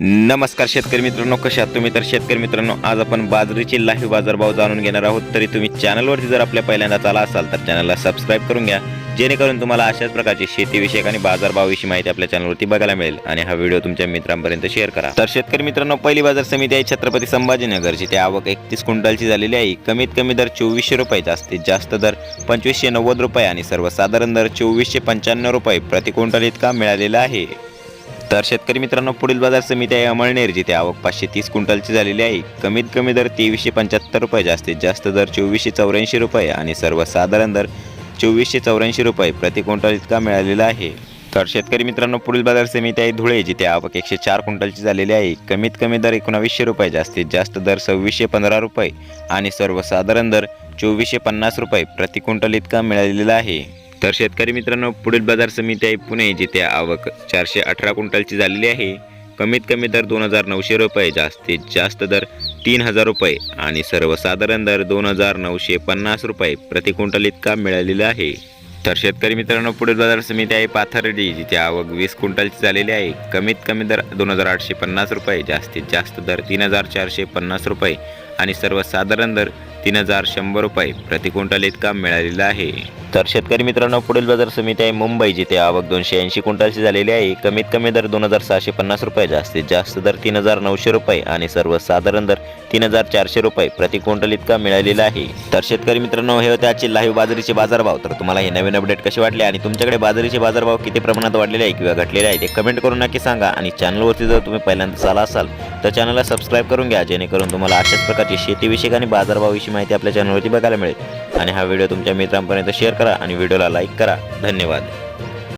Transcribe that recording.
नमस्कार शेतकरी मित्रांनो कशा तुम्ही? तर शेतकरी मित्रांनो आज आपण बाजरीचे लाईव्ह बाजारभाव जाणून घेणार आहोत. तरी तुम्ही चॅनलवरती जर आपल्या पहिल्यांदाच आला असाल तर चॅनलला सबस्क्राईब करून घ्या. जेणेकरून तुम्हाला अशाच प्रकारची शेतीविषयक आणि बाजारभावाविषयी माहिती आपल्या चॅनलवरती बघायला मिळेल. आणि हा व्हिडिओ तुमच्या मित्रांपर्यंत शेअर करा. तर शेतकरी मित्रांनो पहिली बाजार समिती आहे छत्रपती संभाजीनगरची ते आवक एकतीस क्विंटलची झालेली आहे. कमीत कमी दर चोवीसशे रुपये जास्तीत जास्त दर पंचवीसशे नव्वद रुपये आणि सर्वसाधारण दर चोवीसशे पंच्याण्णव रुपये प्रति क्विंटल इतका मिळालेला आहे. तर शेतकरी मित्रांनो पुढील बाजार समिती आहे अमळनेर जिथे आवक पाचशे तीस क्विंटलची झालेली आहे. कमीत कमी दर तेवीसशे पंच्याहत्तर रुपये जास्तीत जास्त दर चोवीसशे चौऱ्याऐंशी रुपये आणि सर्वसाधारण दर चोवीसशे चौऱ्याऐंशी रुपये प्रति क्विंटल इतका मिळालेला आहे. तर शेतकरी मित्रांनो पुढील बाजार समिती आहे धुळे जिथे आवक एकशे चार क्विंटलची झालेली आहे. कमीत कमी दर एकोणावीसशे रुपये जास्तीत जास्त दर सव्वीसशे पंधरा रुपये आणि सर्वसाधारण दर चोवीसशे पन्नास रुपये प्रति क्विंटल इतका मिळालेला आहे. तर शेतकरी मित्रांनो पुढील बाजार समिती आहे पुणे जिथे आवक चारशे अठरा क्विंटलची झालेली आहे. कमीत कमी दर दोन हजार नऊशे रुपये जास्तीत जास्त दर तीन हजार रुपये आणि सर्वसाधारण दर दोन हजार नऊशे पन्नास रुपये प्रति क्विंटल इतका मिळालेला आहे. तर शेतकरी मित्रांनो पुढील बाजार समिती आहे पाथर्डी जिथे आवक वीस क्विंटलची झालेली आहे. कमीत कमी दर दोन हजार आठशे पन्नास रुपये जास्तीत जास्त दर तीन हजार चारशे पन्नास रुपये आणि सर्वसाधारण दर तीन हजार शंभर रुपये प्रतिक्विंटल इतका मिळालेला आहे. तर शेतकरी मित्रांनो पुढील बाजार समिती आहे मुंबई जिथे आवक दोनशे ऐंशी क्विंटलची झालेली आहे. कमीत कमी दर दोन हजार सहाशे पन्नास रुपये जास्तीत जास्त दर तीन हजार नऊशे रुपये आणि सर्वसाधारण दर तीन हजार चारशे रुपये प्रति क्विंटल इतका मिळालेला आहे. तर शेतकरी मित्रांनो हे होते आजचे लाईव्ह बाजरीचे बाजारभाव. तर तुम्हाला हे नवीन अपडेट कसे वाटले आणि तुमच्याकडे बाजरीचे बाजारभाव किती प्रमाणात वाढलेले आहे किंवा घटलेले आहे ते कमेंट करून नक्की सांगा. आणि चॅनलवरती जर तुम्ही पहिल्यांदाच आला असाल तर चॅनलला सबस्क्राईब करून घ्या जेणेकरून तुम्हाला अशाच प्रकारची शेतीविषयक आणि बाजारभावाविषयी माहिती आपल्या चॅनलवरती बघायला मिळेल. आणि हा व्हिडिओ तुमच्या मित्रांपर्यंत शेअर करा आणि व्हिडिओला लाईक करा. धन्यवाद.